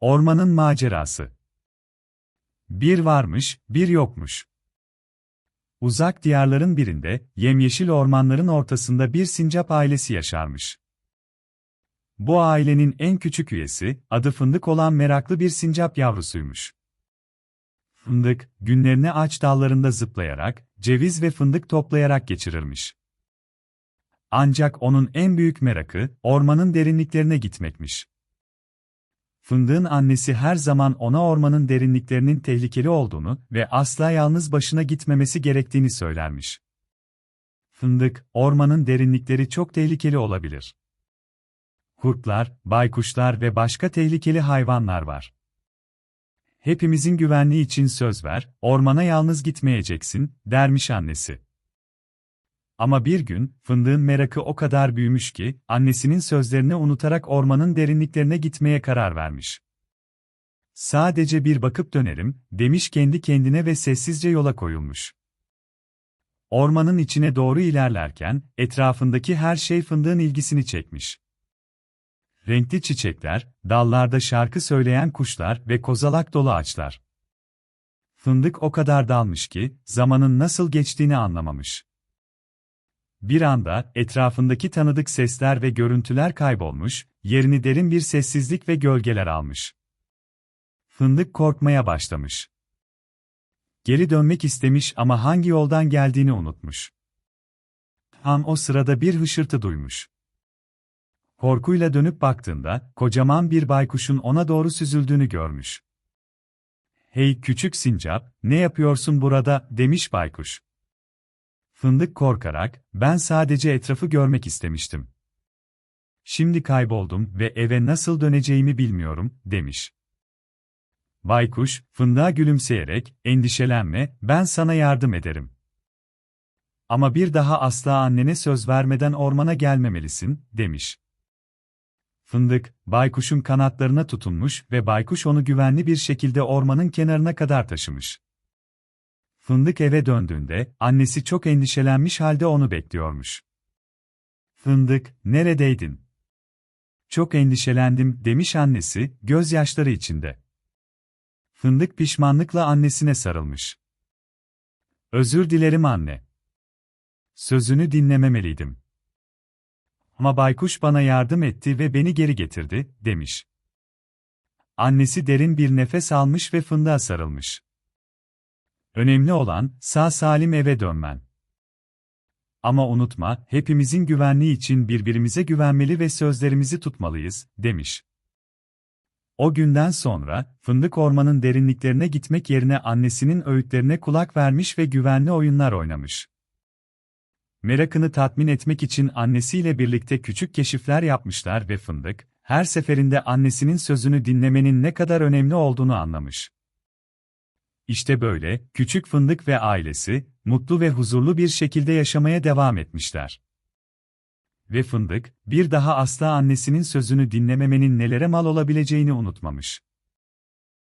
Ormanın macerası. Bir varmış, bir yokmuş. Uzak diyarların birinde, yemyeşil ormanların ortasında bir sincap ailesi yaşarmış. Bu ailenin en küçük üyesi, adı Fındık olan meraklı bir sincap yavrusuymuş. Fındık, günlerini ağaç dallarında zıplayarak, ceviz ve fındık toplayarak geçirirmiş. Ancak onun en büyük merakı, ormanın derinliklerine gitmekmiş. Fındığın annesi her zaman ona ormanın derinliklerinin tehlikeli olduğunu ve asla yalnız başına gitmemesi gerektiğini söylermiş. Fındık, ormanın derinlikleri çok tehlikeli olabilir. Kurtlar, baykuşlar ve başka tehlikeli hayvanlar var. Hepimizin güvenliği için söz ver, ormana yalnız gitmeyeceksin, dermiş annesi. Ama bir gün, fındığın merakı o kadar büyümüş ki, annesinin sözlerini unutarak ormanın derinliklerine gitmeye karar vermiş. Sadece bir bakıp dönerim, demiş kendi kendine ve sessizce yola koyulmuş. Ormanın içine doğru ilerlerken, etrafındaki her şey fındığın ilgisini çekmiş. Renkli çiçekler, dallarda şarkı söyleyen kuşlar ve kozalak dolu ağaçlar. Fındık o kadar dalmış ki, zamanın nasıl geçtiğini anlamamış. Bir anda, etrafındaki tanıdık sesler ve görüntüler kaybolmuş, yerini derin bir sessizlik ve gölgeler almış. Fındık korkmaya başlamış. Geri dönmek istemiş ama hangi yoldan geldiğini unutmuş. Tam o sırada bir hışırtı duymuş. Korkuyla dönüp baktığında, kocaman bir baykuşun ona doğru süzüldüğünü görmüş. Hey küçük sincap, ne yapıyorsun burada, demiş baykuş. Fındık korkarak, ben sadece etrafı görmek istemiştim. Şimdi kayboldum ve eve nasıl döneceğimi bilmiyorum, demiş. Baykuş, fındığa gülümseyerek, endişelenme, ben sana yardım ederim. Ama bir daha asla annene söz vermeden ormana gelmemelisin, demiş. Fındık, baykuşun kanatlarına tutunmuş ve baykuş onu güvenli bir şekilde ormanın kenarına kadar taşımış. Fındık eve döndüğünde, annesi çok endişelenmiş halde onu bekliyormuş. Fındık, neredeydin? Çok endişelendim, demiş annesi, gözyaşları içinde. Fındık pişmanlıkla annesine sarılmış. Özür dilerim anne. Sözünü dinlememeliydim. Ama baykuş bana yardım etti ve beni geri getirdi, demiş. Annesi derin bir nefes almış ve fındığa sarılmış. Önemli olan, sağ salim eve dönmen. Ama unutma, hepimizin güvenliği için birbirimize güvenmeli ve sözlerimizi tutmalıyız, demiş. O günden sonra, Fındık Orman'ın derinliklerine gitmek yerine annesinin öğütlerine kulak vermiş ve güvenli oyunlar oynamış. Merakını tatmin etmek için annesiyle birlikte küçük keşifler yapmışlar ve Fındık, her seferinde annesinin sözünü dinlemenin ne kadar önemli olduğunu anlamış. İşte böyle, küçük fındık ve ailesi, mutlu ve huzurlu bir şekilde yaşamaya devam etmişler. Ve fındık, bir daha asla annesinin sözünü dinlememenin nelere mal olabileceğini unutmamış.